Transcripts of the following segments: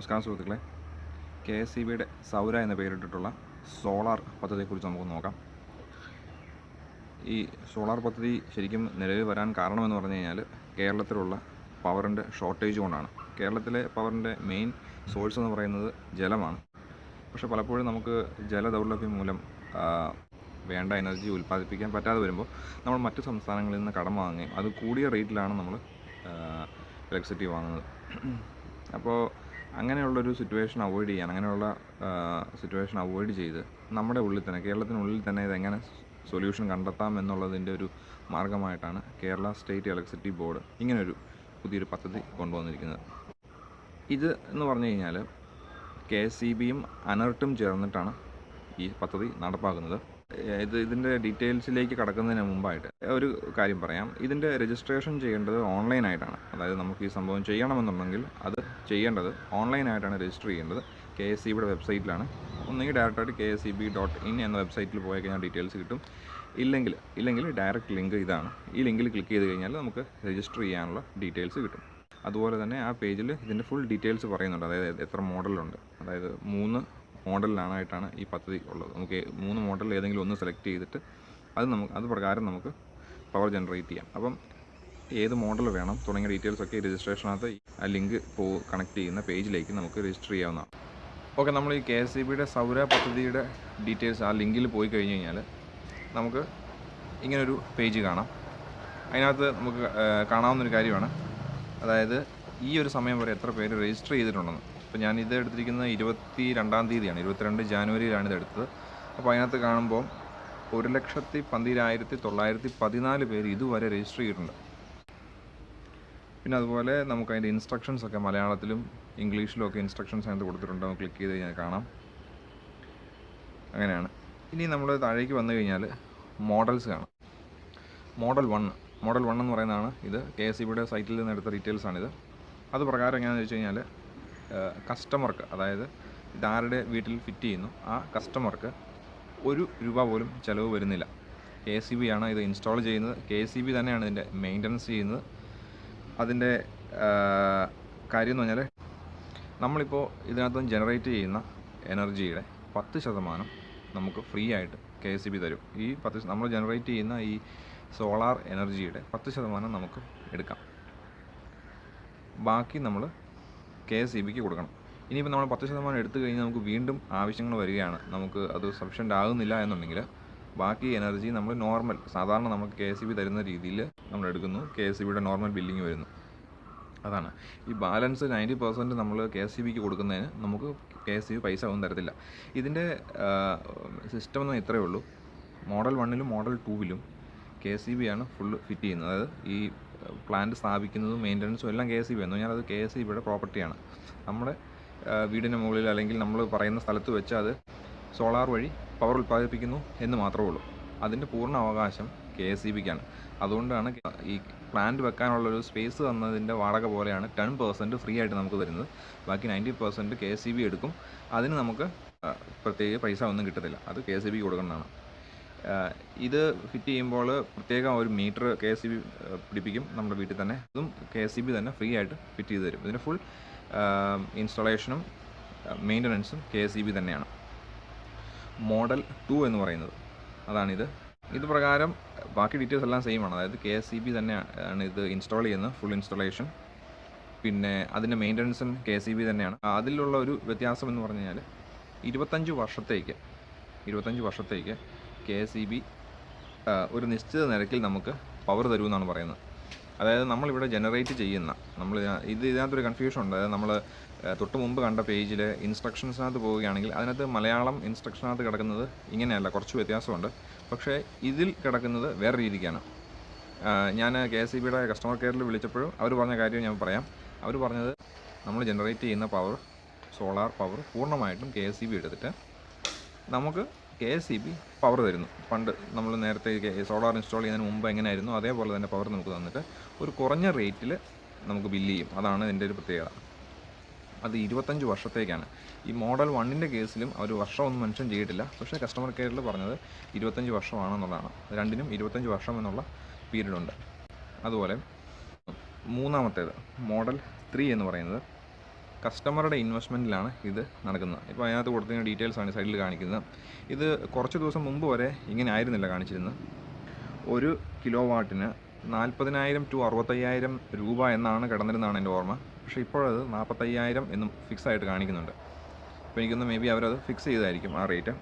നമസ്കാരം സുഹൃത്തുക്കളെ. K S C ബിയുടെ സൗര എന്ന പേരിട്ടിട്ടുള്ള സോളാർ പദ്ധതിയെക്കുറിച്ച് നമുക്ക് നോക്കാം. ഈ സോളാർ പദ്ധതി ശരിക്കും നിലവിൽ വരാൻ കാരണമെന്ന് പറഞ്ഞു കഴിഞ്ഞാൽ കേരളത്തിലുള്ള പവറിന്റെ ഷോർട്ടേജ് കൊണ്ടാണ്. കേരളത്തിലെ പവറിന്റെ മെയിൻ സോഴ്സ് എന്ന് പറയുന്നത് ജലമാണ്. പക്ഷെ പലപ്പോഴും നമുക്ക് ജല ദൗർലഭ്യം മൂലം വേണ്ട എനർജി ഉൽപ്പാദിപ്പിക്കാൻ പറ്റാതെ വരുമ്പോൾ നമ്മൾ മറ്റു സംസ്ഥാനങ്ങളിൽ നിന്ന് കടം വാങ്ങുകയും അത് കൂടിയ റേറ്റിലാണ് നമ്മൾ ഇലക്ട്രിസിറ്റി വാങ്ങുന്നത്. അപ്പോൾ അങ്ങനെയുള്ളൊരു സിറ്റുവേഷൻ അവോയ്ഡ് ചെയ്യാൻ അങ്ങനെയുള്ള സിറ്റുവേഷൻ അവോയ്ഡ് ചെയ്ത് നമ്മുടെ ഉള്ളിൽ തന്നെ കേരളത്തിനുള്ളിൽ തന്നെ ഇതെങ്ങനെ സൊല്യൂഷൻ കണ്ടെത്താം എന്നുള്ളതിന്റെ ഒരു മാർഗമായിട്ടാണ് കേരള സ്റ്റേറ്റ് ഇലക്ട്രിസിറ്റി ബോർഡ് ഇങ്ങനൊരു പുതിയൊരു പദ്ധതി കൊണ്ടുവന്നിരിക്കുന്നത്. ഇത് എന്ന് പറഞ്ഞു കഴിഞ്ഞാൽ കെ എസ് സി ബിയും അനർട്ടും ചേർന്നിട്ടാണ് ഈ പദ്ധതി നടപ്പാക്കുന്നത്. ഇത് ഇതിന്റെ ഡീറ്റെയിൽസിലേക്ക് കടക്കുന്നതിന് മുമ്പായിട്ട് ഒരു കാര്യം പറയാം. ഇതിന്റെ രജിസ്ട്രേഷൻ ചെയ്യേണ്ടത് ഓൺലൈനായിട്ടാണ്. അതായത് നമുക്ക് ഈ സംഭവം ചെയ്യണമെന്നുണ്ടെങ്കിൽ അത് ചെയ്യേണ്ടത് ഓൺലൈനായിട്ടാണ് രജിസ്റ്റർ ചെയ്യേണ്ടത്. കെ എസ് സിയുടെ വെബ്സൈറ്റിലാണ്. ഒന്നുകിൽ ഡയറക്റ്റായിട്ട് K S C B dot in എന്ന വെബ്സൈറ്റിൽ പോയി കഴിഞ്ഞാൽ ഡീറ്റെയിൽസ് കിട്ടും. ഇല്ലെങ്കിൽ ഇല്ലെങ്കിൽ ഡയറക്റ്റ് ലിങ്ക് ഇതാണ്. ഈ ലിങ്കിൽ ക്ലിക്ക് ചെയ്ത് കഴിഞ്ഞാൽ നമുക്ക് രജിസ്റ്റർ ചെയ്യാനുള്ള ഡീറ്റെയിൽസ് കിട്ടും. അതുപോലെ തന്നെ ആ പേജിൽ ഇതിന്റെ ഫുൾ ഡീറ്റെയിൽസ് പറയുന്നുണ്ട്. അതായത് എത്ര മോഡലുണ്ട്. അതായത് മൂന്ന് മോഡലിലാണായിട്ടാണ് ഈ പദ്ധതി ഉള്ളത്. നമുക്ക് മൂന്ന് മോഡലിൽ ഏതെങ്കിലും ഒന്ന് സെലക്ട് ചെയ്തിട്ട് അത് നമുക്ക് അത് പ്രകാരം നമുക്ക് പവർ ജനറേറ്റ് ചെയ്യാം. അപ്പം ഏത് മോഡൽ വേണം തുടങ്ങിയ ഡീറ്റെയിൽസ് ഒക്കെ രജിസ്ട്രേഷനകത്ത് ആ ലിങ്ക് പോ കണക്ട് ചെയ്യുന്ന പേജിലേക്ക് നമുക്ക് രജിസ്റ്റർ ചെയ്യാവുന്നതാണ്. ഓക്കെ നമ്മൾ ഈ കെ എസ് സി ബിയുടെ സൗര പദ്ധതിയുടെ ഡീറ്റെയിൽസ് ആ ലിങ്കിൽ പോയി കഴിഞ്ഞ് കഴിഞ്ഞാൽ നമുക്ക് ഇങ്ങനൊരു പേജ് കാണാം. അതിനകത്ത് നമുക്ക് കാണാവുന്നൊരു കാര്യമാണ്. അതായത് ഈ ഒരു സമയം വരെ എത്ര പേര് രജിസ്റ്റർ ചെയ്തിട്ടുണ്ടെന്ന്. അപ്പോൾ ഞാൻ ഇത് എടുത്തിരിക്കുന്നത് ഇരുപത്തി രണ്ടാം തീയതിയാണ്. ഇരുപത്തിരണ്ട് ജാനുവരിയിലാണ് ഇത് എടുത്തത്. അപ്പോൾ അതിനകത്ത് കാണുമ്പോൾ ഒരു ലക്ഷത്തി പന്തിരായിരത്തി തൊള്ളായിരത്തി പതിനാല് പേര് ഇതുവരെ രജിസ്റ്റർ ചെയ്തിട്ടുണ്ട്. പിന്നെ അതുപോലെ നമുക്ക് അതിന്റെ ഇൻസ്ട്രക്ഷൻസ് ഒക്കെ മലയാളത്തിലും ഇംഗ്ലീഷിലും ഒക്കെ ഇൻസ്ട്രക്ഷൻസ് അതിനകത്ത് കൊടുത്തിട്ടുണ്ട്. നമുക്ക് ക്ലിക്ക് ചെയ്ത് കഴിഞ്ഞാൽ കാണാം. അങ്ങനെയാണ്. ഇനി നമ്മൾ താഴേക്ക് വന്നു കഴിഞ്ഞാൽ മോഡൽസ് കാണാം. മോഡൽ വൺ മോഡൽ വൺ എന്ന് പറയുന്നതാണ് ഇത്. കെ എസ് സൈറ്റിൽ നിന്ന് എടുത്ത ഡീറ്റെയിൽസ് ആണിത്. അത് പ്രകാരം എങ്ങനെയാണെന്ന് വെച്ച് കഴിഞ്ഞാൽ കസ്റ്റമർക്ക് അതായത് ഇതാരുടെ വീട്ടിൽ ഫിറ്റ് ചെയ്യുന്നു ആ കസ്റ്റമർക്ക് ഒരു രൂപ പോലും ചിലവ് വരുന്നില്ല. കെ എസ് ബി ആണ് ഇത് ഇൻസ്റ്റാൾ ചെയ്യുന്നത്. കെ എസ് ബി തന്നെയാണ് ഇതിന്റെ മെയിന്റനൻസ് ചെയ്യുന്നത്. അതിന്റെ കാര്യം എന്ന് പറഞ്ഞാൽ നമ്മളിപ്പോൾ ഇതിനകത്ത് ജനറേറ്റ് ചെയ്യുന്ന എനർജിയുടെ പത്ത് ശതമാനം നമുക്ക് ഫ്രീ ആയിട്ട് കെ എസ് ബി തരും. ഈ പത്ത് നമ്മൾ ജനറേറ്റ് ചെയ്യുന്ന ഈ സോളാർ എനർജിയുടെ പത്ത് ശതമാനം നമുക്ക് എടുക്കാം. ബാക്കി നമ്മൾ കെ എസ് ഇ ബിക്ക് കൊടുക്കണം. ഇനിയിപ്പോൾ നമ്മൾ പത്ത് ശതമാനം എടുത്തു കഴിഞ്ഞാൽ നമുക്ക് വീണ്ടും ആവശ്യങ്ങൾ വരികയാണ്. നമുക്ക് അത് സഫിഷ്യന്റ് ആകുന്നില്ല എന്നുണ്ടെങ്കിൽ ബാക്കി എനർജി നമ്മൾ നോർമൽ സാധാരണ നമുക്ക് കെ എസ് ഇ ബി തരുന്ന രീതിയിൽ നമ്മൾ എടുക്കുന്നു. കെ എസ് ഇ ബിയുടെ നോർമൽ ബില്ലിങ് വരുന്നു. അതാണ്. ഈ ബാലൻസ് നയന്റി പെർസെന്റ് നമ്മൾ കെ എസ് സി ബിക്ക് കൊടുക്കുന്നതിന് നമുക്ക് കെ എസ് സി ബി പൈസ ഒന്നും തരത്തില്ല. ഇതിന്റെ സിസ്റ്റം എന്ന് ഇത്രയേ ഉള്ളൂ. മോഡൽ വണ്ണിലും മോഡൽ ടൂവിലും കെ എസ് സി ബി ആണ് ഫുൾ ഫിറ്റ് ചെയ്യുന്നത്. അതായത് ഈ പ്ലാന്റ് സ്ഥാപിക്കുന്നതും മെയിന്റനൻസും എല്ലാം കെ എസ് ഇ ബി എന്ന് പറഞ്ഞാൽ അത് കെ എസ് ഇ ബിയുടെ പ്രോപ്പർട്ടിയാണ് നമ്മുടെ വീടിന്റെ മുകളിൽ അല്ലെങ്കിൽ നമ്മൾ പറയുന്ന സ്ഥലത്ത് വെച്ച് അത് സോളാർ വഴി പവർ ഉൽപ്പാദിപ്പിക്കുന്നു എന്ന് മാത്രമേ ഉള്ളൂ. അതിന്റെ പൂർണ അവകാശം കെ എസ് ഇ ബിക്കാണ് അതുകൊണ്ടാണ് ഈ പ്ലാന്റ് വെക്കാനുള്ളൊരു സ്പേസ് തന്നതിന്റെ വാടക പോലെയാണ് ടെൻ പെർസെന്റ് ഫ്രീ ആയിട്ട് നമുക്ക് തരുന്നത്. ബാക്കി ninety percent K S E B എടുക്കും. അതിന് നമുക്ക് പ്രത്യേക പൈസ ഒന്നും കിട്ടത്തില്ല. അത് കെ എസ് ഇ ബി കൊടുക്കുന്നതാണ് ഇത് ഫിറ്റ് ചെയ്യുമ്പോൾ പ്രത്യേകം ഒരു മീറ്റർ കെ എസ് പിടിപ്പിക്കും നമ്മുടെ വീട്ടിൽ തന്നെ. അതും കെ എസ് തന്നെ ഫ്രീ ആയിട്ട് ഫിറ്റ് ചെയ്ത് തരും. ഇതിന് ഫുൾ ഇൻസ്റ്റാളേഷനും മെയിന്റനൻസും കെ എസ് തന്നെയാണ്. മോഡൽ ടു എന്ന് പറയുന്നത്. അതാണിത്. ഇത് പ്രകാരം ബാക്കി ഡീറ്റെയിൽസ് എല്ലാം സെയിം ആണ്. അതായത് കെ എസ് സി ബി തന്നെയാണ് ഇത് ഇൻസ്റ്റാൾ ചെയ്യുന്നത് ഫുൾ ഇൻസ്റ്റാളേഷൻ പിന്നെ അതിന്റെ മെയിന്റനൻസും കെ എസ് സി ബി തന്നെയാണ്. അതിലുള്ള ഒരു വ്യത്യാസം എന്ന് പറഞ്ഞു കഴിഞ്ഞാൽ ഇരുപത്തഞ്ച് വർഷത്തേക്ക് ഇരുപത്തഞ്ച് വർഷത്തേക്ക് കെ എസ് ഇ ബി ഒരു നിശ്ചിത നിരക്കിൽ നമുക്ക് പവർ തരുമെന്നാണ് പറയുന്നത്. അതായത് നമ്മളിവിടെ ജനറേറ്റ് ചെയ്യുന്ന നമ്മൾ ഇത് ഇതിനകത്തൊരു കൺഫ്യൂഷൻ ഉണ്ട്. അതായത് നമ്മൾ തൊട്ട് മുമ്പ് കണ്ട പേജിൽ ഇൻസ്ട്രക്ഷൻസിനകത്ത് പോവുകയാണെങ്കിൽ അതിനകത്ത് മലയാളം ഇൻസ്ട്രക്ഷനകത്ത് കിടക്കുന്നത് ഇങ്ങനെയല്ല കുറച്ച് വ്യത്യാസമുണ്ട്. പക്ഷേ ഇതിൽ കിടക്കുന്നത് വേറെ രീതിക്കാണ്. ഞാൻ കെ എസ് ഇ ബിയുടെ കസ്റ്റമർ കെയറിൽ വിളിച്ചപ്പോഴും അവർ പറഞ്ഞ കാര്യം ഞാൻ പറയാം. അവർ പറഞ്ഞത് നമ്മൾ ജനറേറ്റ് ചെയ്യുന്ന പവർ സോളാർ പവർ പൂർണമായിട്ടും കെ എസ് ഇ ബി എടുത്തിട്ട് നമുക്ക് K S E B power തരുന്നു. പണ്ട് നമ്മൾ നേരത്തെ സോളാർ ഇൻസ്റ്റാൾ ചെയ്യുന്നതിന് മുമ്പ് എങ്ങനെയായിരുന്നു? അതേപോലെ തന്നെ പവർ നമുക്ക് തന്നിട്ട് ഒരു കുറഞ്ഞ റേറ്റിൽ നമുക്ക് ബില്ല് ചെയ്യും. അതാണ് ഇതിന്റെ ഒരു പ്രത്യേകത. അത് ഇരുപത്തഞ്ച് വർഷത്തേക്കാണ്. ഈ മോഡൽ വണ്ണിന്റെ കേസിലും അവർ വർഷമൊന്നും മെൻഷൻ ചെയ്തിട്ടില്ല. പക്ഷേ കസ്റ്റമർ കെയറിൽ പറഞ്ഞത് ഇരുപത്തഞ്ച് വർഷമാണെന്നുള്ളതാണ്. രണ്ടിനും ഇരുപത്തഞ്ച് വർഷം എന്നുള്ള പീരീഡുണ്ട് അതുപോലെ മൂന്നാമത്തേത് മോഡൽ ത്രീ എന്ന് പറയുന്നത് കസ്റ്റമറുടെ ഇൻവെസ്റ്റ്മെന്റിലാണ് ഇത് നടക്കുന്നത്. ഇപ്പോൾ അതിനകത്ത് ഡീറ്റെയിൽസ് ആണ് സൈഡിൽ കാണിക്കുന്നത്. ഇത് കുറച്ച് ദിവസം മുമ്പ് വരെ ഇങ്ങനെ ആയിരുന്നില്ല കാണിച്ചിരുന്നത്. ഒരു കിലോ വാട്ടിന് നാൽപ്പതിനായിരം ടു അറുപത്തയ്യായിരം രൂപ എന്നാണ് കിടന്നിരുന്നതാണ് എന്റെ ഓർമ്മ. പക്ഷേ ഇപ്പോഴത് നാൽപ്പത്തയ്യായിരം എന്നും ഫിക്സ് ആയിട്ട് കാണിക്കുന്നുണ്ട്. അപ്പോൾ എനിക്കൊന്ന് മേ ബി അവരത് ഫിക്സ് ചെയ്തായിരിക്കും ആ റേറ്റ്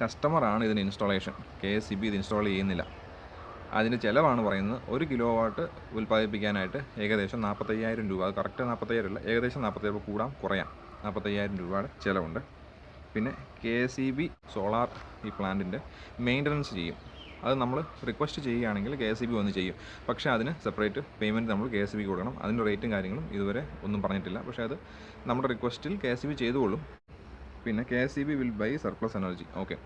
കസ്റ്റമറാണ് ഇതിന് installation K S C B ഇത് ഇൻസ്റ്റാൾ ചെയ്യുന്നില്ല. അതിന്റെ ചിലവാണ് പറയുന്നത്. ഒരു കിലോ വാട്ട് ഉൽപ്പാദിപ്പിക്കാനായിട്ട് ഏകദേശം നാൽപ്പത്തയ്യായിരം രൂപ. അത് കറക്റ്റ് നാൽപ്പത്തയ്യായിരം അല്ല ഏകദേശം നാൽപ്പത്തയ്യായിരം രൂപ കൂടാം കുറയാം. നാൽപ്പത്തയ്യായിരം രൂപയുടെ ചിലവുണ്ട്. പിന്നെ കെ സി ബി സോളാർ ഈ പ്ലാന്റിന്റെ മെയിന്റനൻസ് ചെയ്യും. അത് നമ്മൾ റിക്വസ്റ്റ് ചെയ്യുകയാണെങ്കിൽ കെ എസ് ബി വന്ന് ചെയ്യും. പക്ഷേ അതിന് സെപ്പറേറ്റ് പേയ്മെന്റ് നമ്മൾ കെ എസ് ബിക്ക് കൊടുക്കണം. അതിന്റെ റേറ്റും കാര്യങ്ങളും ഇതുവരെ ഒന്നും പറഞ്ഞിട്ടില്ല. പക്ഷേ അത് നമ്മുടെ റിക്വസ്റ്റിൽ കെ എസ് ബി ചെയ്തുകൊള്ളും. പിന്നെ K S B will buy surplus energy. Okay.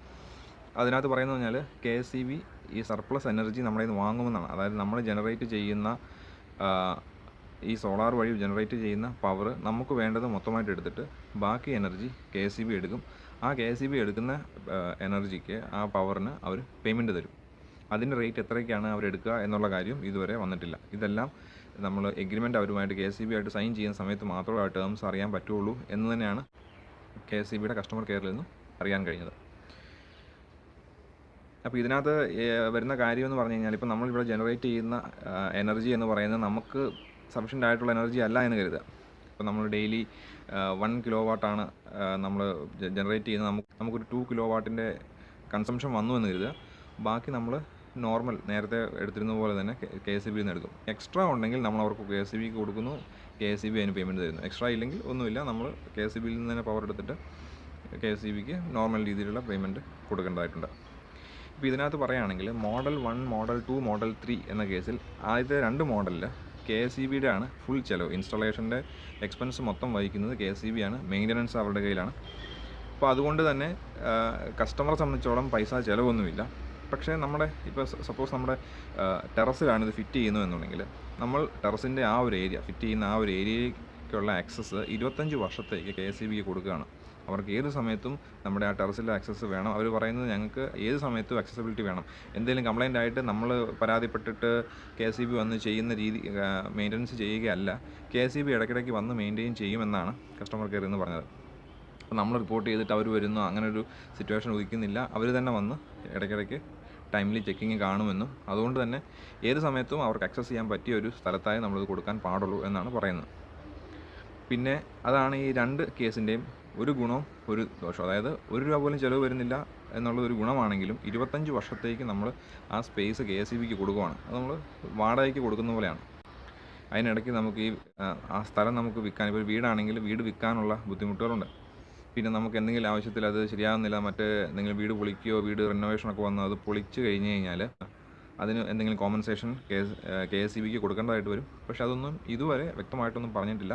അതിനകത്ത് പറയുന്നത് പറഞ്ഞാൽ കെ എസ് ബി ഈ സർപ്ലസ് എനർജി നമ്മുടെ നിന്ന് വാങ്ങുമെന്നാണ്. അതായത് നമ്മൾ ജനറേറ്റ് ചെയ്യുന്ന ഈ സോളാർ വഴി ജനറേറ്റ് ചെയ്യുന്ന പവർ നമുക്ക് വേണ്ടത് മൊത്തമായിട്ട് എടുത്തിട്ട് ബാക്കി എനർജി കെ ഇ ബി എടുക്കും. ആ കെ ഇ ബി എടുക്കുന്ന എനർജിക്ക് ആ പവറിന് അവർ പേയ്മെന്റ് തരും. അതിന്റെ റേറ്റ് എത്രയ്ക്കാണ് അവർ എടുക്കുക എന്നുള്ള കാര്യം ഇതുവരെ വന്നിട്ടില്ല. ഇതെല്ലാം നമ്മൾ എഗ്രിമെന്റ് അവരുമായിട്ട് കെ ഇ ബി ആയിട്ട് സൈൻ ചെയ്യുന്ന സമയത്ത് മാത്രമേ ആ ടേംസ് അറിയാൻ പറ്റുള്ളൂ എന്ന് തന്നെയാണ് കെ ഇ ബിയുടെ കസ്റ്റമർ കെയറിൽ നിന്നും അറിയാൻ കഴിഞ്ഞത്. അപ്പോൾ ഇതിനകത്ത് വരുന്ന കാര്യം എന്ന് പറഞ്ഞു കഴിഞ്ഞാൽ ഇപ്പോൾ നമ്മളിവിടെ ജനറേറ്റ് ചെയ്യുന്ന എനർജി എന്ന് പറയുന്നത് നമുക്ക് സഫീഷ്യന്റ് ആയിട്ടുള്ള എനർജി അല്ല എന്ന് കരുതുക. ഇപ്പോൾ നമ്മൾ ഡെയിലി വൺ കിലോ വാട്ടാണ് നമ്മൾ ജനറേറ്റ് ചെയ്യുന്നത്. നമുക്ക് നമുക്കൊരു ടു കിലോ വാട്ടിന്റെ കൺസംഷൻ വന്നു എന്ന് കരുതുക. ബാക്കി നമ്മൾ നോർമൽ നേരത്തെ എടുത്തിരുന്ന പോലെ തന്നെ കെ എസ് സി നിന്ന് എടുക്കും. എക്സ്ട്രാ ഉണ്ടെങ്കിൽ നമ്മൾ അവർക്ക് കെ എസ് ബിക്ക് കൊടുക്കുന്നു കെ എസ് ബി അതിന് പേയ്മെന്റ് തരുന്നു. എക്സ്ട്രാ ഇല്ലെങ്കിൽ ഒന്നുമില്ല നമ്മൾ കെ എസ് ബിയിൽ നിന്ന് തന്നെ പവർ എടുത്തിട്ട് കെ എസ് ബിക്ക് നോർമൽ രീതിയിലുള്ള പേയ്മെന്റ് കൊടുക്കേണ്ടതായിട്ടുണ്ട്. ഇപ്പോൾ ഇതിനകത്ത് പറയുകയാണെങ്കിൽ model one model two model three എന്ന കേസിൽ ആദ്യത്തെ രണ്ട് മോഡലിൽ കെ എസ് ഇ ബിയുടെ ആണ് ഫുൾ ചിലവ്. ഇൻസ്റ്റാളേഷന്റെ എക്സ്പെൻസ് മൊത്തം വഹിക്കുന്നത് കെ എസ് ഇ ബി ആണ് മെയിന്റനൻസ് അവരുടെ കയ്യിലാണ്. അപ്പോൾ അതുകൊണ്ട് തന്നെ കസ്റ്റമറെ സംബന്ധിച്ചോളം പൈസ ചിലവൊന്നുമില്ല. പക്ഷേ നമ്മുടെ ഇപ്പോൾ സപ്പോസ് നമ്മുടെ ടെറസിലാണ് ഇത് ഫിറ്റ് ചെയ്യുന്നു എന്നുണ്ടെങ്കിൽ നമ്മൾ ടെറസിന്റെ ആ ഒരു ഏരിയ ഫിറ്റ് ചെയ്യുന്ന ആ ഒരു ഏരിയയ്ക്കുള്ള ആക്സസ് ഇരുപത്തഞ്ച് വർഷത്തേക്ക് കെ എസ് ഇ ബിക്ക് കൊടുക്കുകയാണ്. അവർക്ക് ഏത് സമയത്തും നമ്മുടെ ആ ടെറസിലെ ആക്സസ് വേണം. അവർ പറയുന്നത് ഞങ്ങൾക്ക് ഏത് സമയത്തും അക്സസിബിലിറ്റി വേണം. എന്തെങ്കിലും കംപ്ലൈന്റ് ആയിട്ട് നമ്മൾ പരാതിപ്പെട്ടിട്ട് കെ ഇ ബി വന്ന് ചെയ്യുന്ന രീതി മെയിന്റനൻസ് ചെയ്യുകയല്ല. കെ ഇ ബി ഇടയ്ക്കിടയ്ക്ക് വന്ന് മെയിന്റെയിൻ ചെയ്യുമെന്നാണ് കസ്റ്റമർ കെയർ എന്ന് പറഞ്ഞത്. അപ്പോൾ നമ്മൾ റിപ്പോർട്ട് ചെയ്തിട്ട് അവർ വരുന്നു. അങ്ങനെ ഒരു സിറ്റുവേഷൻ ഉദിക്കുന്നില്ല. അവർ തന്നെ വന്ന് ഇടയ്ക്കിടയ്ക്ക് ടൈംലി ചെക്കിങ് കാണുമെന്നും അതുകൊണ്ട് തന്നെ ഏത് സമയത്തും അവർക്ക് അക്സസ് ചെയ്യാൻ പറ്റിയ ഒരു സ്ഥലത്തായി നമ്മളിത് കൊടുക്കാൻ പാടുള്ളൂ എന്നാണ് പറയുന്നത്. പിന്നെ അതാണ് ഈ രണ്ട് കേസിന്റെയും ഒരു ഗുണവും ഒരു ദോഷം അതായത് ഒരു രൂപ പോലും ചിലവ് വരുന്നില്ല എന്നുള്ളത് ഒരു ഗുണമാണെങ്കിലും ഇരുപത്തഞ്ച് വർഷത്തേക്ക് നമ്മൾ ആ സ്പേസ് കെ എസ് ഇ ബിക്ക് കൊടുക്കുവാണ്. അത് നമ്മൾ വാടകയ്ക്ക് കൊടുക്കുന്ന പോലെയാണ്. അതിനിടയ്ക്ക് നമുക്ക് ഈ ആ, സ്ഥലം നമുക്ക് വിൽക്കാൻ ഇപ്പോൾ വീടാണെങ്കിൽ വീട് വിൽക്കാനുള്ള ബുദ്ധിമുട്ടുകളുണ്ട്. പിന്നെ നമുക്ക് എന്തെങ്കിലും ആവശ്യത്തിൽ അത് ശരിയാകുന്നില്ല മറ്റേ എന്തെങ്കിലും വീട് പൊളിക്കുകയോ വീട് റിനോവേഷനൊക്കെ വന്ന് അത് പൊളിച്ച് കഴിഞ്ഞ് കഴിഞ്ഞാൽ അതിന് എന്തെങ്കിലും കോമ്പൻസേഷൻ കെ എസ് കൊടുക്കേണ്ടതായിട്ട് വരും. പക്ഷെ അതൊന്നും ഇതുവരെ വ്യക്തമായിട്ടൊന്നും പറഞ്ഞിട്ടില്ല.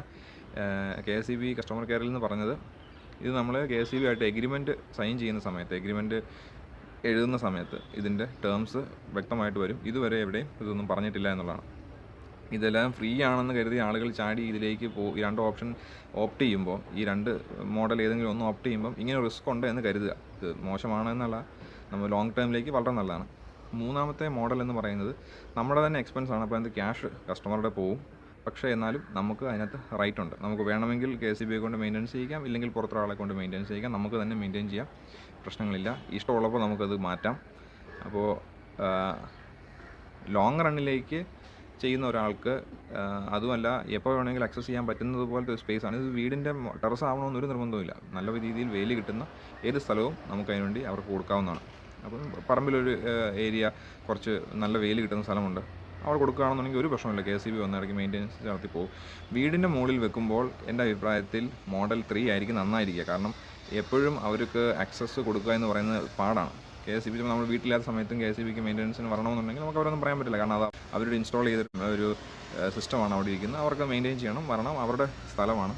കെ എസ് കസ്റ്റമർ കെയറിൽ നിന്ന് പറഞ്ഞത് ഇത് നമ്മൾ കെ എസ് ഇ ബി ആയിട്ട് എഗ്രിമെന്റ് സൈൻ ചെയ്യുന്ന സമയത്ത് എഗ്രിമെന്റ് എഴുതുന്ന സമയത്ത് ഇതിന്റെ ടേംസ് വ്യക്തമായിട്ട് വരും. ഇതുവരെ എവിടെയും ഇതൊന്നും പറഞ്ഞിട്ടില്ല എന്നുള്ളതാണ്. ഇതെല്ലാം ഫ്രീ ആണെന്ന് കരുതി ആളുകൾ ചാടി ഇതിലേക്ക് പോ ഈ രണ്ട് ഓപ്ഷൻ ഓപ്റ്റ് ചെയ്യുമ്പോൾ ഈ രണ്ട് മോഡൽ ഏതെങ്കിലും ഒന്ന് ഓപ്റ്റ് ചെയ്യുമ്പോൾ ഇങ്ങനെ റിസ്ക് ഉണ്ട് എന്ന് കരുതുക. ഇത് മോശമാണ് മോശമാണെന്നല്ല നമ്മൾ ലോങ് ടേമിലേക്ക് വളരെ നല്ലതാണ്. മൂന്നാമത്തെ മോഡൽ എന്ന് പറയുന്നത് നമ്മുടെ തന്നെ എക്സ്പെൻസ് ആണ്. അപ്പോൾ അത് ക്യാഷ് കസ്റ്റമറുടെ പോവും. പക്ഷേ എന്നാലും നമുക്ക് അതിനകത്ത് റൈറ്റ് ഉണ്ട് നമുക്ക് വേണമെങ്കിൽ കെ സി ബി കൊണ്ട് മെയിന്റെനൻസ് ചെയ്യിക്കാം ഇല്ലെങ്കിൽ പുറത്തൊരാളെ കൊണ്ട് മെയിന്റെനൻസ് ചെയ്യിക്കാം. നമുക്ക് തന്നെ മെയിന്റെയിൻ ചെയ്യാം. പ്രശ്നങ്ങളില്ല. ഇഷ്ടമുള്ളപ്പോൾ നമുക്കത് മാറ്റാം. അപ്പോൾ ലോങ് റണ്ണിലേക്ക് ചെയ്യുന്ന ഒരാൾക്ക് അതുമല്ല എപ്പോൾ വേണമെങ്കിലും അക്സസ് ചെയ്യാൻ പറ്റുന്നത് പോലത്തെ ഒരു സ്പേസ് ആണ്. ഇത് വീടിന്റെ ടെറസ് ആവണമെന്നൊരു നിർബന്ധമില്ല നല്ല രീതിയിൽ വേലി കിട്ടുന്ന ഏത് സ്ഥലവും നമുക്ക് അതിനുവേണ്ടി അവർക്ക് കൊടുക്കാവുന്നതാണ്. അപ്പം പറമ്പിലൊരു ഏരിയ കുറച്ച് നല്ല വേലി കിട്ടുന്ന സ്ഥലമുണ്ട്. അവിടെ കൊടുക്കുകയാണെന്നുണ്ടെങ്കിൽ ഒരു പ്രശ്നമില്ല കെ സി ബി വന്ന ഇടയ്ക്ക് മെയിന്റെനൻസ് നടത്തി പോകും. വീടിന്റെ മുകളിൽ വെക്കുമ്പോൾ എന്റെ അഭിപ്രായത്തിൽ മോഡൽ ത്രീ ആയിരിക്കും നന്നായിരിക്കുക. കാരണം എപ്പോഴും അവർക്ക് അക്സസ് കൊടുക്കുക എന്ന് പറയുന്നത് പാടാണ്. കെ എസ് സി ബി നമ്മൾ വീട്ടിലാത്ത സമയത്തും കെ എസ് സി ബിക്ക് മെയിന്റെനൻസിന് വരണമെന്നുണ്ടെങ്കിൽ നമുക്ക് അവരൊന്നും പറയാൻ പറ്റില്ല. കാരണം അത് അവരുടെ ഇൻസ്റ്റാൾ ചെയ്ത ഒരു സിസ്റ്റമാണ് അവിടെ ഇരിക്കുന്നത്. അവർക്ക് മെയിന്റെയിൻ ചെയ്യണം വരണം. അവരുടെ സ്ഥലമാണ്.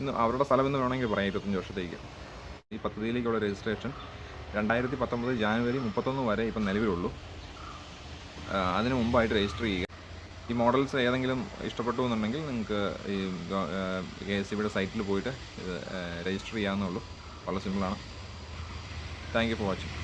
ഇന്ന് അവരുടെ സ്ഥലം എന്ന് വേണമെങ്കിൽ പറയാം ഇരുപത്തഞ്ച് വർഷത്തേക്ക്. ഈ പദ്ധതിയിലേക്കുള്ള രജിസ്ട്രേഷൻ രണ്ടായിരത്തി പത്തൊമ്പത് ജാനുവരി മുപ്പത്തൊന്ന് വരെ ഇപ്പം നിലവിലുള്ളൂ. അതിന് മുമ്പായിട്ട് രജിസ്റ്റർ ചെയ്യുക. ഈ മോഡൽസ് ഏതെങ്കിലും ഇഷ്ടപ്പെട്ടു എന്നുണ്ടെങ്കിൽ നിങ്ങൾക്ക് ഈ കെ എസ് സിബിയുടെ സൈറ്റിൽ പോയിട്ട് രജിസ്റ്റർ ചെയ്യാവുന്നേ ഉള്ളൂ. വളരെ സിമ്പിളാണ്. Thank you for watching.